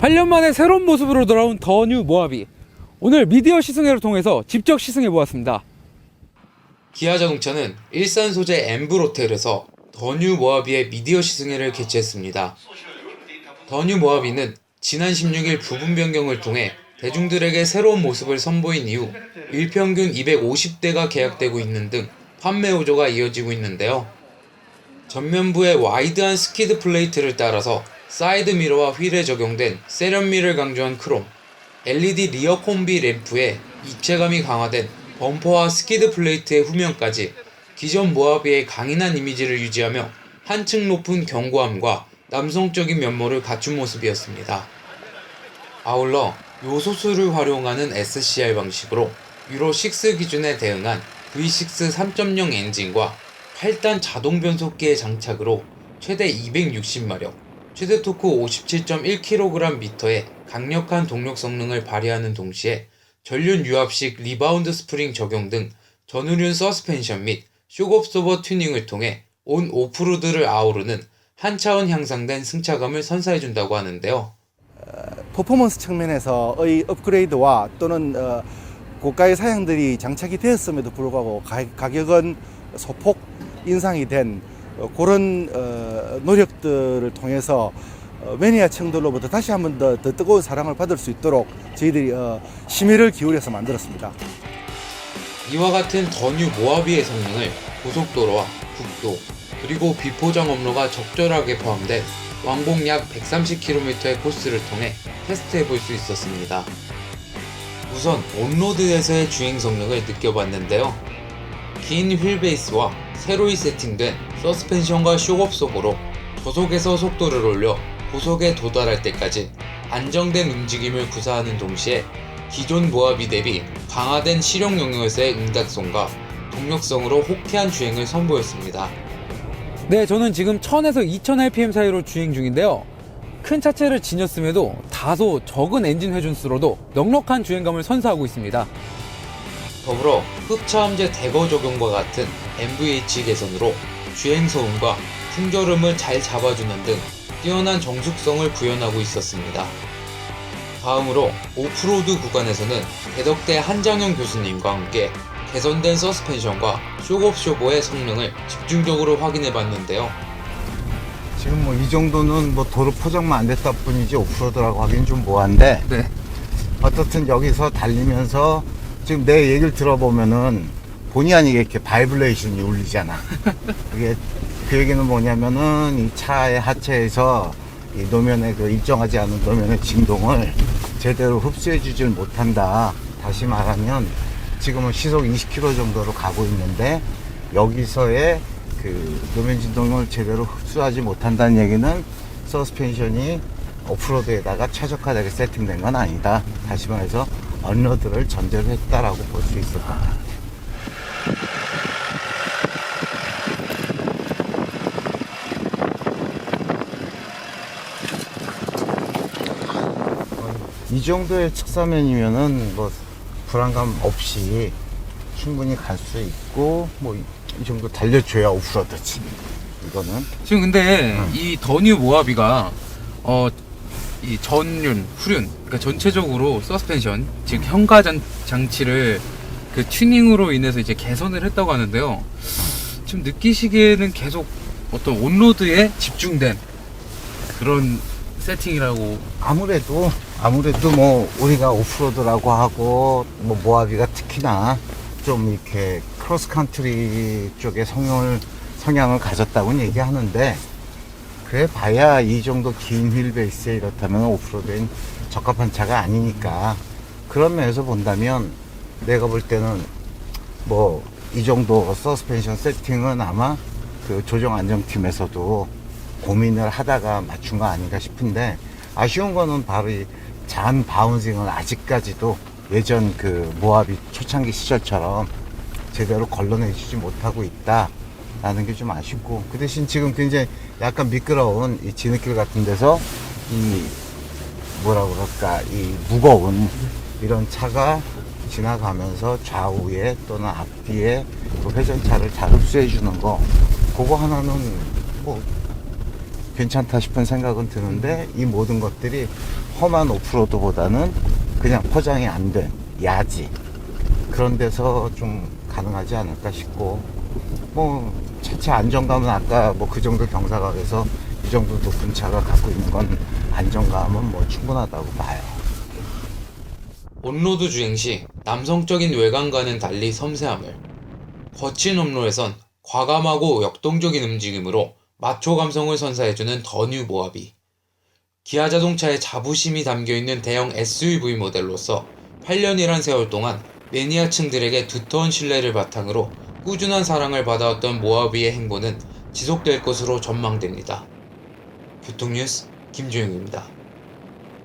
팔년 만에 새로운 모습으로 돌아온 더 뉴 모하비. 오늘 미디어 시승회를 통해서 직접 시승해 보았습니다. 기아 자동차는 일산 소재 엠브로텔에서 더뉴 모하비의 미디어 시승회를 개최했습니다. 더뉴 모하비는 지난 16일 부분 변경을 통해 대중들에게 새로운 모습을 선보인 이후 일평균 250대가 계약되고 있는 등 판매 호조가 이어지고 있는데요. 전면부에 와이드한 스키드 플레이트를 따라서 사이드 미러와 휠에 적용된 세련미를 강조한 크롬, LED 리어 콤비 램프에 입체감이 강화된 범퍼와 스키드 플레이트의 후면까지 기존 모하비의 강인한 이미지를 유지하며 한층 높은 견고함과 남성적인 면모를 갖춘 모습이었습니다. 아울러 요소수를 활용하는 SCR 방식으로 유로 6 기준에 대응한 V6 3.0 엔진과 8단 자동 변속기의 장착으로 최대 260마력, 최대 토크 57.1kgm의 강력한 동력 성능을 발휘하는 동시에 전륜 유압식 리바운드 스프링 적용 등 전후륜 서스펜션 및 쇼업소버 튜닝을 통해 온 오프로드를 아우르는 한 차원 향상된 승차감을 선사해준다고 하는데요. 퍼포먼스 측면에서의 업그레이드와 또는 어, 고가의 사양들이 장착이 되었음에도 불구하고 가, 격은 소폭 인상이 된 어, 그런 어, 노력들을 통해서 어, 매니아층들로부터 다시 한번더 뜨거운 사랑을 받을 수 있도록 저희들이 어, 심혈을 기울여서 만들었습니다. 이와 같은 더뉴 모하비의 성능을 고속도로와 국도 그리고 비포장 업로가 적절하게 포함된 왕복 약 130km의 코스를 통해 테스트해 볼 수 있었습니다. 우선 온로드에서의 주행 성능을 느껴봤는데요. 긴 휠베이스와 새로이 세팅된 서스펜션과 쇼업 속으로 저속에서 속도를 올려 고속에 도달할 때까지 안정된 움직임을 구사하는 동시에 기존 모하비 대비 강화된 실용 영역에서의 응답성과 동력성으로 호쾌한 주행을 선보였습니다. 네, 저는 지금 1000에서 2000rpm 사이로 주행 중인데요. 큰 차체를 지녔음에도 다소 적은 엔진 회전수로도 넉넉한 주행감을 선사하고 있습니다. 더불어 흡차음제 대거 적용과 같은 MVH 개선으로 주행 소음과 풍절음을 잘 잡아주는 등 뛰어난 정숙성을 구현하고 있었습니다. 다음으로 오프로드 구간에서는 대덕대 한장현 교수님과 함께 개선된 서스펜션과 쇼업쇼보의 성능을 집중적으로 확인해 봤는데요. 지금 뭐 이 정도는 뭐 도로 포장만 안 됐다 뿐이지 오프로드라고 하긴 좀 뭐한데 네. 어떻든 여기서 달리면서 지금 내 얘기를 들어보면은 본의 아니게 이렇게 바이브레이션이 울리잖아. 그게 그 얘기는 뭐냐면은 이 차의 하체에서 이 노면의 그 일정하지 않은 노면의 진동을 제대로 흡수해 주질 못한다. 다시 말하면 지금은 시속 20km 정도로 가고 있는데 여기서의 그 노면 진동을 제대로 흡수하지 못한다는 얘기는 서스펜션이 오프로드에다가 최적화되게 세팅된 건 아니다. 다시 말해서 언로드를 전제로 했다라고 볼 수 있을 것 같아요. 이 정도의 측사면이면은 뭐 불안감 없이 충분히 갈 수 있고 뭐 이 정도 달려줘야 오프로드지. 이거는 지금 근데 이 더뉴 모하비가 어, 이 전륜, 후륜, 그러니까 전체적으로 서스펜션, 즉 현가 장, 장치를 그 튜닝으로 인해서 이제 개선을 했다고 하는데요. 지금 느끼시기에는 계속 어떤 온로드에 집중된 그런 세팅이라고 아무래도 아무래도 뭐 우리가 오프로드라고 하고 뭐 모하비가 특히나 좀 이렇게 크로스 컨트리 쪽에 성향을 성향을 가졌다고는 얘기하는데 그래 봐야 이 정도 긴 휠 베이스에 이렇다면 오프로드엔 적합한 차가 아니니까. 그런 면에서 본다면 내가 볼 때는 뭐 이 정도 서스펜션 세팅은 아마 그 조정 안정팀에서도 고민을 하다가 맞춘 거 아닌가 싶은데 아쉬운 거는 바로 이 잔 바운싱을 아직까지도 예전 그 모하비 초창기 시절처럼 제대로 걸러내주지 못하고 있다 라는 게 좀 아쉽고 그 대신 지금 굉장히 약간 미끄러운 이 진흙길 같은 데서 이 뭐라 그럴까 이 무거운 이런 차가 지나가면서 좌우에 또는 앞뒤에 그 회전차를 잘 흡수해 주는 거 그거 하나는 뭐 괜찮다 싶은 생각은 드는데 이 모든 것들이 험한 오프로드보다는 그냥 포장이 안 된 야지. 그런 데서 좀 가능하지 않을까 싶고 뭐 차체 안정감은 아까 뭐 그 정도 경사각에서 이 정도 높은 차가 갖고 있는 건 안정감은 뭐 충분하다고 봐요. 온로드 주행 시 남성적인 외관과는 달리 섬세함을 거친 업로에선 과감하고 역동적인 움직임으로 마초 감성을 선사해주는 더뉴 모하비 기아 자동차의 자부심이 담겨있는 대형 SUV 모델로서 8년이란 세월 동안 매니아층들에게 두터운 신뢰를 바탕으로 꾸준한 사랑을 받아왔던 모하비의 행보는 지속될 것으로 전망됩니다. 교통뉴스 김주영입니다.